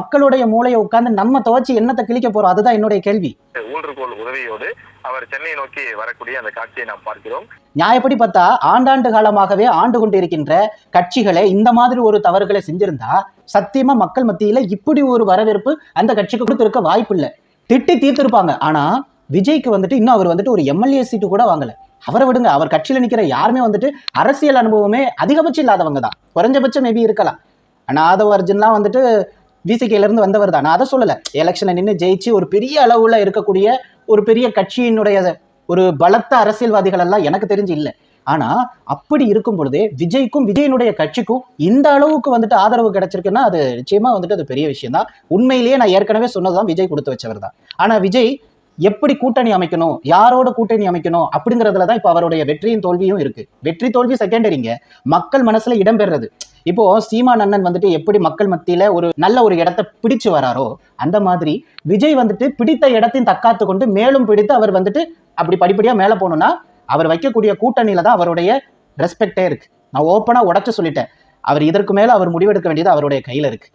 மக்களுடைய மூளையை உட்கார்ந்து நம்ம துவச்சு என்னத்தை கிழிக்க போறோம்? அதுதான் என்னுடைய கேள்வி. ஊன்றுகோல் உதவியோடு அவர் சென்னையை நோக்கி வரக்கூடிய அந்த காட்சியை நாம் பார்க்கிறோம். நியாயப்படி பார்த்தா ஆண்டாண்டு காலமாகவே ஆண்டு கொண்டிருக்கின்ற கட்சிகளை இந்த மாதிரி ஒரு தவறுகளை செஞ்சிருந்தா சத்தியமா மக்கள் மத்தியில இப்படி ஒரு வரவேற்பு அந்த கட்சிக்கு கொடுத்திருக்க வாய்ப்பு இல்லை திட்டி தீர்த்திருப்பாங்க. ஆனா விஜய்க்கு வந்துட்டு இன்னும் அவர் வந்துட்டு ஒரு எம்எல்ஏ சீட்டு கூட வாங்கல. அவரை விடுங்க அவர் கட்சியில நிக்கிற யாருமே வந்துட்டு அரசியல் அனுபவமே அதிகபட்சம் இல்லாதவங்க தான். குறைஞ்சபட்சம் மேபி இருக்கலாம். ஆனா ஆதவ அர்ஜுன்லாம் வந்துட்டு விசிகேல வந்தவர் தான். நான் அதை சொல்லலை. எலெக்ஷனில் நின்று ஜெயிச்சு ஒரு பெரிய அளவில் இருக்கக்கூடிய ஒரு பெரிய கட்சியினுடைய ஒரு பலத்த அரசியல்வாதிகள் எல்லாம் எனக்கு தெரிஞ்சு இல்லை. ஆனால் அப்படி இருக்கும் பொழுதே விஜய்க்கும் விஜயனுடைய கட்சிக்கும் இந்த அளவுக்கு வந்துட்டு ஆதரவு கிடைச்சிருக்குன்னா அது நிச்சயமாக வந்துட்டு அது பெரிய விஷயம் தான். உண்மையிலேயே நான் ஏற்கனவே சொன்னதுதான் விஜய் கொடுத்து வச்சவர் தான். ஆனால் விஜய் எப்படி கூட்டணி அமைக்கணும் யாரோட கூட்டணி அமைக்கணும் அப்படிங்கிறதுல தான் இப்போ அவருடைய வெற்றியும் தோல்வியும் இருக்கு. வெற்றி தோல்வி செகண்டரிங்க மக்கள் மனசுல இடம்பெறது இப்போ சீமான் அண்ணன் வந்துட்டு எப்படி மக்கள் மத்தியில ஒரு நல்ல ஒரு இடத்தை பிடிச்சு வராரோ அந்த மாதிரி விஜய் வந்துட்டு பிடித்த இடத்தையும் தக்காத்து கொண்டு மேலும் பிடித்து அவர் வந்துட்டு அப்படி படிப்படியா மேல போகணும்னா அவர் வைக்கக்கூடிய கூட்டணியில தான் அவருடைய ரெஸ்பெக்டே இருக்கு. நான் ஓப்பனா உடச்சு சொல்லிட்டேன். அவர் இதற்கு மேல அவர் முடிவெடுக்க வேண்டியது அவருடைய கையில இருக்கு.